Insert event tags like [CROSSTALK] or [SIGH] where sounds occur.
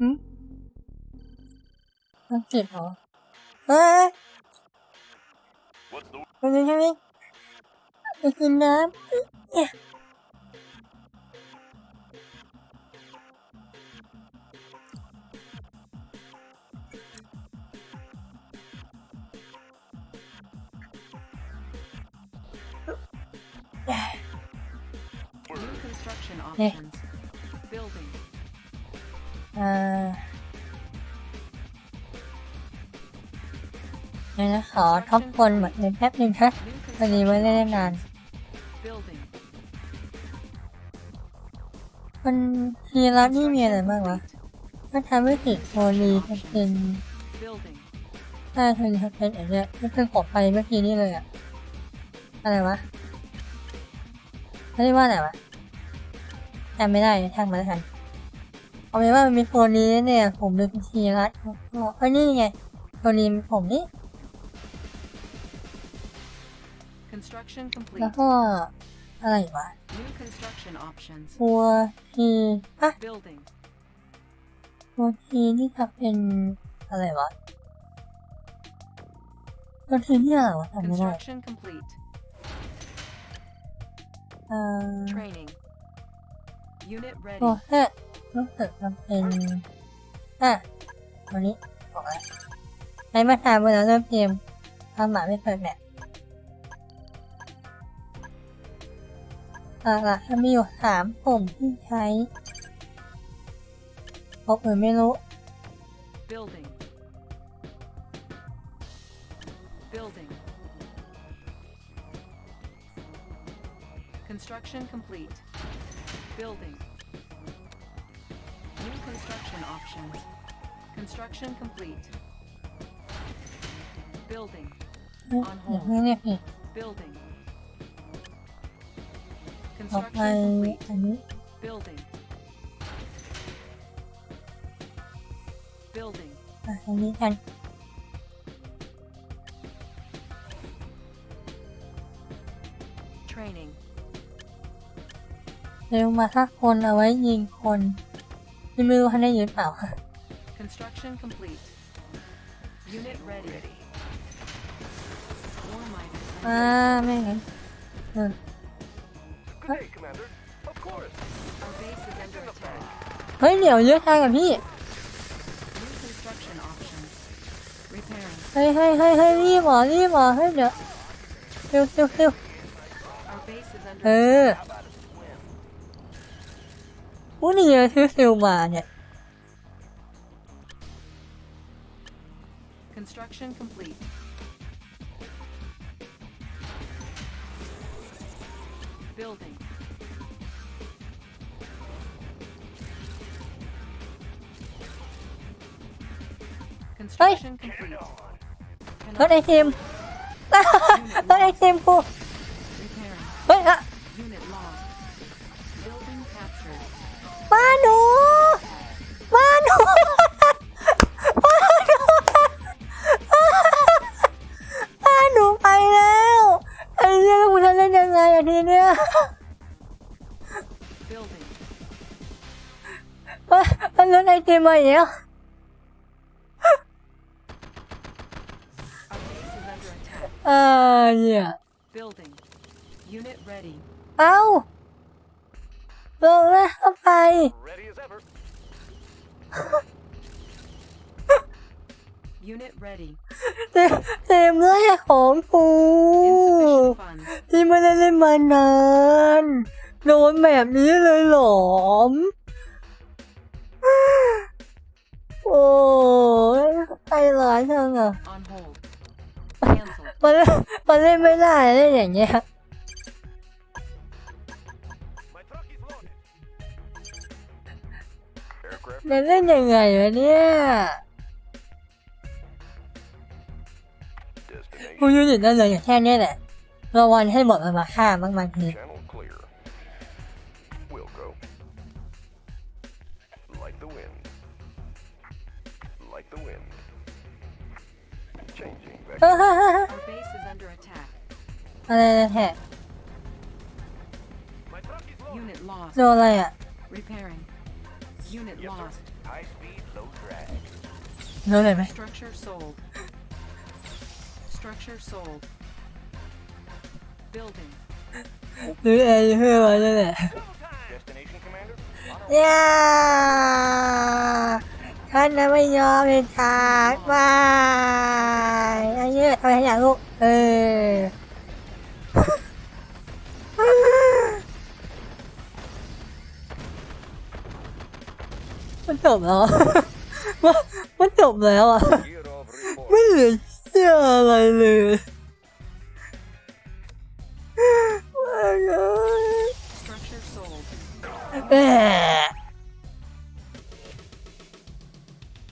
หืมมันติดเหรอเฮ้ย What's the ตรงนี้ใช่ไหมไปกินน้ำเนี่ย New construction options. Building. อ่าเดี๋ยนะขอทบทวนเหมดเลยแป๊บนึงครับ New พอดีไม่ได้เล่นนาน มันทีละนี่มีอะไรบ้างวะถ้าทำไม่ผิดโมลีจะเป็นถ้าคือจะเป็นอย่างเนี้ยก็คือขอไปเมื่อกี้นี่เลยอะอะไรวะเขาเรียกว่าอะไรวะจำไม่ได้ช่างมันแล้วกันเอาเป็นว่ามันมีโฟนี้เนี่ย ผมดูเป็นทีละก็อ้ยนี่ไงโฟนี้ผมนี่ แล้ว complete. ก็อะไรวะ New construction options. ตัวทีอะ Building. ตัวทีนี่จะเป็นอะไรวะตัวทีนี่อะไรวะจำไม่ได้ Construction complete. เอ่อ Training. Unit ตัว ready. แค่รู้สึกมันเป็นอะตัวนี้บอกแล้วใช้มาทำเวลาเริ่มเกมทำหมาไม่เปิดแมป อะละถ้ามีอยู่สามปุ่มที่ใช้พบหรือไม่รู้ Building. Building. Construction complete. Building. New construction options. Construction complete. Building. เอ๊ะอย่างนี้เนี่ยพี่ Building. ต่อไป Construction complete. อันนี้ Building. Building. อะอันนี้กัน Training. เร็วมาสักคนเอาไว้ยิงคนที่ไม่รู้ท่านได้ยินเปล่า Construction complete. Unit ready. War miners อ่าไม่งั้นเออ under attack. เฮ้ยเดี๋ยวเยอะทางกับพี่ New construction options. Repairing. เฮ้ยเฮ้ยเฮ้ยเฮ้ยรีบเหรอรีบเหรอเฮ้ยเดี๋ยวเร็วเร็วเร็ว Our base is under เออผู้นี่ซื้อซิลมาเนี่ย Construction complete. Building. Construction complete. รถไอติม รถไอติมกู [LAUGHS] Repairing. เฮ้ยอะ ล้ว Our base is under attack. อ่าเนี่ย Building. Unit ready. เอ้าลงแล้วเข้าไป Ready as ever. Unit ready. เต็มเต็มเลยของกู Insufficient funds. ที่ไม่ได้เล่นมานานโดนแบบนี้เลยเหรอ โอ้ยใจร้ายจังอะ On hold. Cancel. มันเล่นมันเล่นไม่ได้เล่นอย่างเงี้ย My truck is loaded. Aircraft มันเล่นยังไงวะเนี่ย destination. กูยืนอยู่นั่นเลยอย่างแค่เนี้ยแหละรอวันให้หมดมันมาฆ่าบ้างบางที Channel clear. We'll go. Like the wind. Like the wind. Changing เฮ้ย vector. เฮ้ยเฮ้ยเฮ้ย Our base is under attack. อะไรนะแท้ My truck is loaded. Unit lost. โดนอะไรอ่ะ Repairing. Unit Yes, sir. lost. High speed, low drag. เรื่องอะไรไหม Structure sold. Structure sold. Building. [LAUGHS] หรือแอร์เพื่อมาแล้วแหละ Destination, Commander? On our ย่าฉั นะไม่ยอมเป็นขาดไม่ไอ้เนี่ยทำไมอย่ากลูกเออมันจบแล้วมันมันจบแล้วอะไม่เหลือเชื่ออะไรเลยไม่เลย